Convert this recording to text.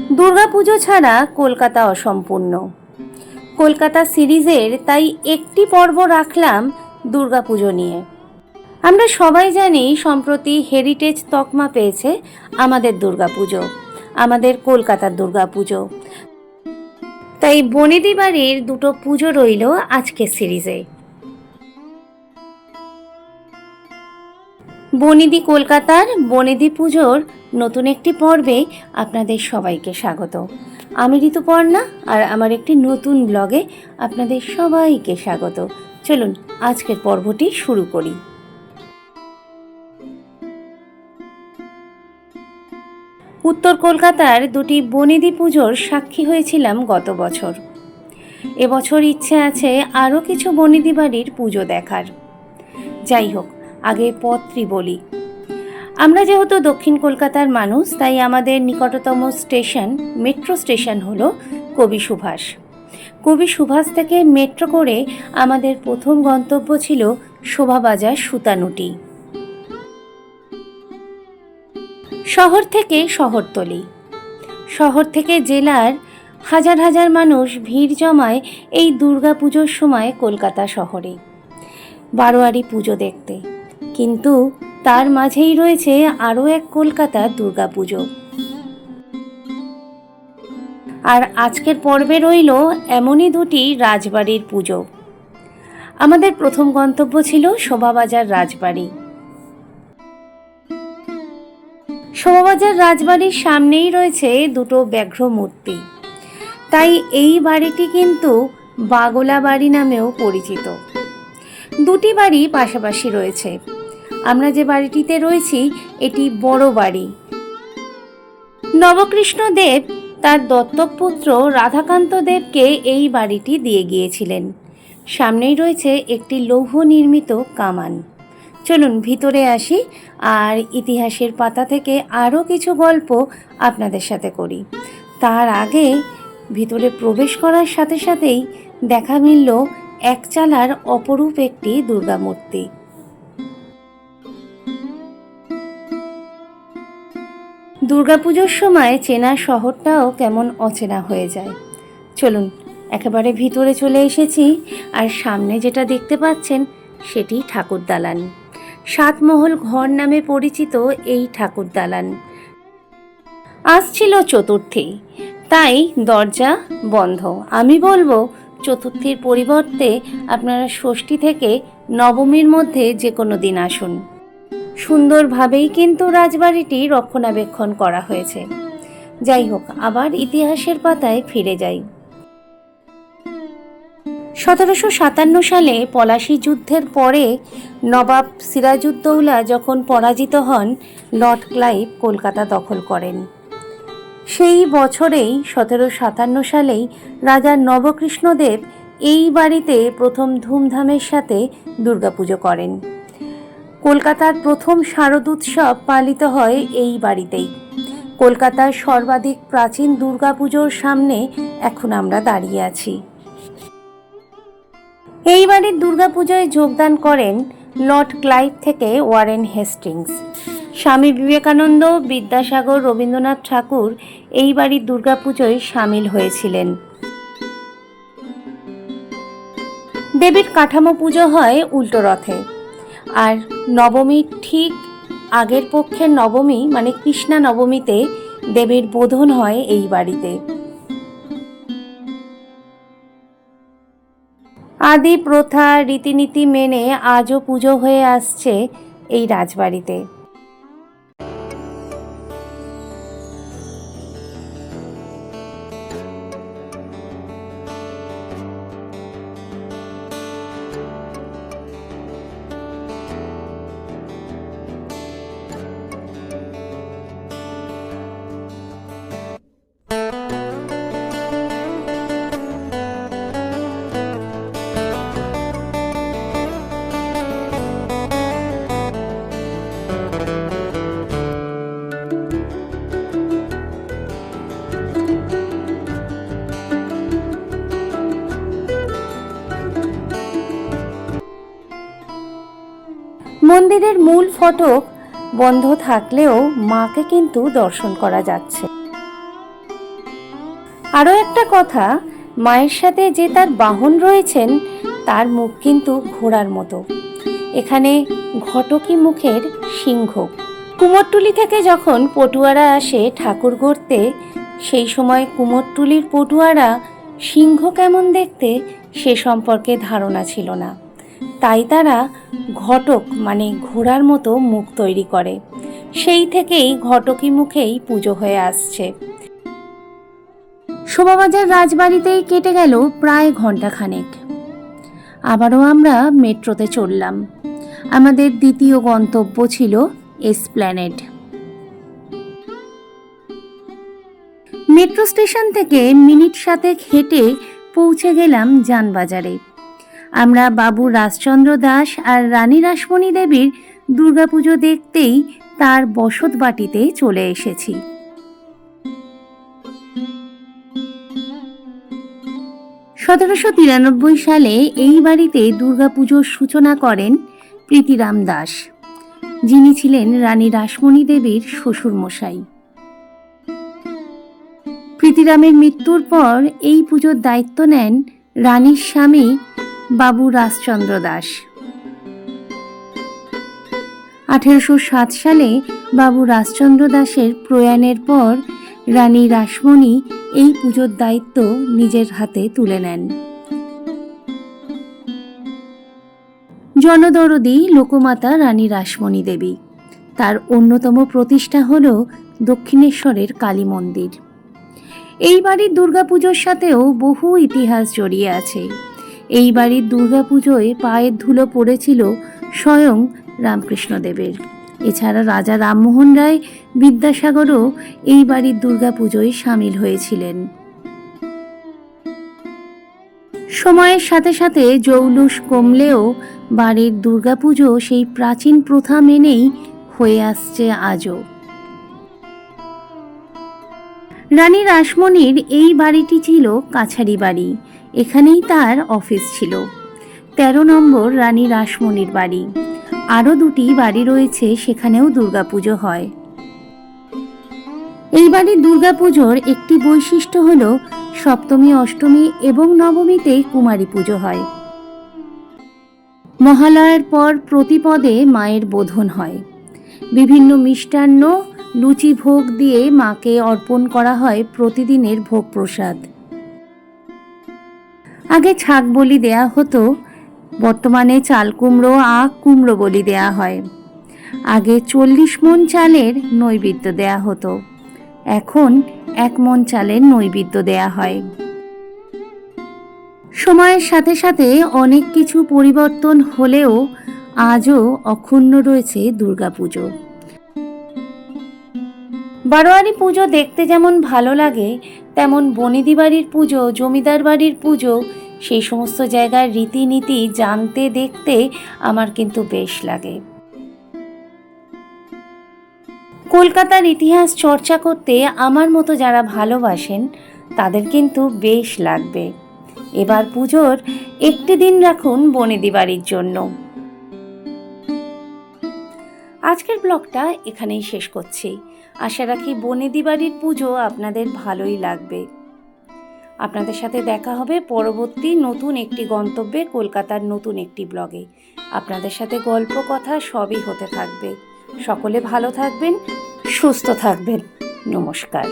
দুর্গাপুজো ছাড়া কলকাতা অসম্পূর্ণ। কলকাতা সিরিজের তাই একটি পর্ব রাখলাম দুর্গাপুজো নিয়ে। আমরা সবাই জানি সম্প্রতি হেরিটেজ তকমা পেয়েছে আমাদের দুর্গাপুজো, আমাদের কলকাতার দুর্গাপুজো। তাই বনেদি বাড়ির দুটো পুজো রইল আজকের সিরিজে। বনিদি কলকাতার বনেদি পুজোর নতুন একটি পর্বে আপনাদের সবাইকে স্বাগত। আমি ঋতুপর্ণা আর আমার একটি নতুন ব্লগে আপনাদের সবাইকে স্বাগত। চলুন, আজকের পর্বটি শুরু করি। উত্তর কলকাতার দুটি বনেদি পুজোর সাক্ষী হয়েছিলাম গত বছর। এবছর ইচ্ছে আছে আরও কিছু বনেদি বাড়ির পুজো দেখার। যাই হোক আগে পত্রী বলি। আমরা যেহেতু দক্ষিণ কলকাতার মানুষ, তাই আমাদের নিকটতম স্টেশন, মেট্রো স্টেশন হলো কবি সুভাষ। কবি সুভাষ থেকে মেট্রো করে আমাদের প্রথম গন্তব্য ছিল শোভাবাজার সুতানুটি। শহর থেকে শহরতলি। শহর থেকে জেলার হাজার হাজার মানুষ ভিড় জমায় এই দুর্গাপুজোর সময় কলকাতা শহরে। বারোয়ারি পুজো দেখতে। কিন্তু তার মাঝেই রয়েছে আরও এক কলকাতার দুর্গাপুজো। আর আজকের পর্বে রইল এমনই দুটি রাজবাড়ির পুজো। আমাদের প্রথম গন্তব্য ছিল শোভাবাজার রাজবাড়ি। শোভাবাজার রাজবাড়ির সামনেই রয়েছে দুটো ব্যাঘ্র মূর্তি। তাই এই বাড়িটি কিন্তু বাগোলা বাড়ি নামেও পরিচিত। দুটি বাড়ি পাশাপাশি রয়েছে। আমরা যে বাড়িটিতে রয়েছি, এটি বড় বাড়ি। নবকৃষ্ণ দেব, তার দত্তক পুত্র রাধাকান্ত দেবকে এই বাড়িটি দিয়ে গিয়েছিলেন। সামনেই রয়েছে একটি লৌহ নির্মিত কামান। চলুন ভিতরে আসি, আর ইতিহাসের পাতা থেকে আরও কিছু গল্প আপনাদের সাথে করি। তার আগে, ভিতরে প্রবেশ করার সাথে সাথেই দেখা মিলল একচালার অপরূপ একটি দুর্গামূর্তি। দুর্গাপুজোর সময় চেনা শহরটাও কেমন অচেনা হয়ে যায়। চলুন, একেবারে ভিতরে চলে এসেছি আর সামনে যেটা দেখতে পাচ্ছেন সেটি ঠাকুর দালান। সাতমহল ঘর নামে পরিচিত এই ঠাকুর দালান। আজ ছিল চতুর্থী, তাই দরজা বন্ধ। আমি বলব, চতুর্থীর পরিবর্তে আপনারা ষষ্ঠী থেকে নবমীর মধ্যে যে কোনো দিন আসুন। সুন্দরভাবেই কিন্তু রাজবাড়িটি রক্ষণাবেক্ষণ করা হয়েছে। যাই হোক, আবার ইতিহাসের পাতায় ফিরে যাই। সতেরোশো সাতান্ন সালে পলাশী যুদ্ধের পরে নবাব সিরাজউদ্দৌলা যখন পরাজিত হন, লর্ড ক্লাইভ কলকাতা দখল করেন। সেই বছরেই সতেরো সাতান্ন সালেই রাজা নবকৃষ্ণদেব এই বাড়িতে প্রথম ধুমধামের সাথে দুর্গাপুজো করেন। কলকাতার প্রথম শারদোৎসব পালিত হয় এই বাড়িতেই। কলকাতার সর্বাধিক প্রাচীন দুর্গাপুজোর সামনে এখন আমরা দাঁড়িয়ে আছি। এই বাড়ির দুর্গাপুজোয় যোগদান করেন লর্ড ক্লাইভ থেকে ওয়ারেন হেস্টিংস। স্বামী বিবেকানন্দ, বিদ্যাসাগর, রবীন্দ্রনাথ ঠাকুর এই বাড়ির দুর্গাপুজোয় সামিল হয়েছিলেন। দেবীর কাঠামো পুজো হয় উল্টো রথে। আর নবমী ঠিক আগের পক্ষের নবমী মানে কৃষ্ণা নবমীতে দেবীর বোধন হয় এই বাড়িতে। আদি প্রথা রীতিনীতি মেনে আজও পুজো হয়ে আসছে এই রাজবাড়িতে। মন্দিরের মূল ফটক বন্ধ থাকলেও মাকে কিন্তু দর্শন করা যাচ্ছে। আরও একটা কথা, মায়ের সাথে যে তার বাহন রয়েছেন, তার মুখ কিন্তু ঘোড়ার মতো। এখানে ঘটকি মুখের সিংহ। কুমোরটুলি থেকে যখন পটুয়ারা আসে ঠাকুর গড়তে সেই সময় কুমোরটুলির পটুয়ারা সিংহ কেমন দেখতে সে সম্পর্কে ধারণা ছিল না। তাই তারা ঘটক মানে ঘোড়ার মতো মুখ তৈরি করে। সেই থেকেই ঘটকি মুখেই পুজো হয়ে আসছে। শোভাবাজার রাজবাড়িতেই কেটে গেল প্রায় ঘন্টাখানেক আবারও আমরা মেট্রোতে চললাম। আমাদের দ্বিতীয় গন্তব্য ছিল এসপ্ল্যানেড। মেট্রো স্টেশন থেকে মিনিট সাতেক হেঁটে পৌঁছে গেলাম যানবাজারে। আমরা বাবু রাজচন্দ্র দাস আর রানী রাসমণি দেবীর দুর্গাপুজো দেখতেই তার বসত বাটিতে চলে এসেছি। সতেরোশো তিরানব্বই সালে এই বাড়িতে দুর্গাপুজোর সূচনা করেন প্রীতিরাম দাস, যিনি ছিলেন রানী রাসমণি দেবীর শ্বশুরমশাই। প্রীতিরামের মৃত্যুর পর এই পুজোর দায়িত্ব নেন রানীর স্বামী বাবু রাজচন্দ্র দাস। আঠেরোশো সাত সালে বাবু রাজচন্দ্র দাসের প্রয়াণের পর রানী রাসমণি এই পুজোর দায়িত্ব নিজের হাতে তুলে নেন। জনদরদি লোকমাতা রানী রাসমণি দেবী। তার অন্যতম প্রতিষ্ঠা হল দক্ষিণেশ্বরের কালী মন্দির। এই বাড়ির দুর্গাপুজোর সাথেও বহু ইতিহাস জড়িয়ে আছে। এই বাড়ির দুর্গাপুজোয় পায়ের ধুলো পড়েছিল স্বয়ং রামকৃষ্ণদেবের। এছাড়া রাজা রামমোহন রায় বিদ্যাসাগরও এই বাড়ির দুর্গাপুজোয় সামিল হয়েছিলেন। সময়ের সাথে সাথে জৌলুস কমলেও বাড়ির দুর্গাপুজো সেই প্রাচীন প্রথা মেনেই হয়ে আসছে আজও। রানী রাসমণির এই বাড়িটি ছিল কাছারি বাড়ি। এখানেই তার অফিস ছিল। তেরো নম্বর রানী রাসমণির বাড়ি। আরও দুটি বাড়ি রয়েছে, সেখানেও দুর্গাপুজো হয়। এই বাড়ির দুর্গাপুজোর একটি বৈশিষ্ট্য হল, সপ্তমী, অষ্টমী এবং নবমীতে কুমারী পুজো হয়। মহালয়ার পর প্রতিপদে মায়ের বোধন হয়। বিভিন্ন মিষ্টান্ন, লুচি ভোগ দিয়ে মাকে অর্পণ করা হয় প্রতিদিনের ভোগ প্রসাদ আগে ছাগ বলি দেয়া হতো, বর্তমানে চাল কুমড়ো, আখ কুমড়ো বলি দেয়া হয়। আগে চল্লিশ মন চালের নৈবেদ্য দেয়া হতো। এখন এক মন চালের নৈবেদ্য দেয়া হয়। সময়ের সাথে সাথে অনেক কিছু পরিবর্তন হলেও আজও অক্ষুণ্ণ রয়েছে দুর্গাপুজো। বারোয়ারি পুজো দেখতে যেমন ভালো লাগে, তেমন বনেদি বাড়ির পুজো জমিদার বাড়ির পুজো সেই সমস্ত জায়গার রীতিনীতি জানতে দেখতে আমার কিন্তু বেশ লাগে। কলকাতার ইতিহাস চর্চা করতে আমার মতো যারা ভালোবাসেন, তাদের কিন্তু বেশ লাগবে। এবার পুজোর একটি দিন রাখুন বনেদি বাড়ির জন্য। আজকের ব্লগটা এখানেই শেষ করছি। আশা রাখি বনেদি বাড়ির পুজো আপনাদের ভালোই লাগবে। আপনাদের সাথে দেখা হবে পরবর্তী নতুন একটি গন্তব্যে কলকাতার নতুন একটি ব্লগে। আপনাদের সাথে গল্প কথা সবই হতে থাকবে। সকলে ভালো থাকবেন, সুস্থ থাকবেন। নমস্কার।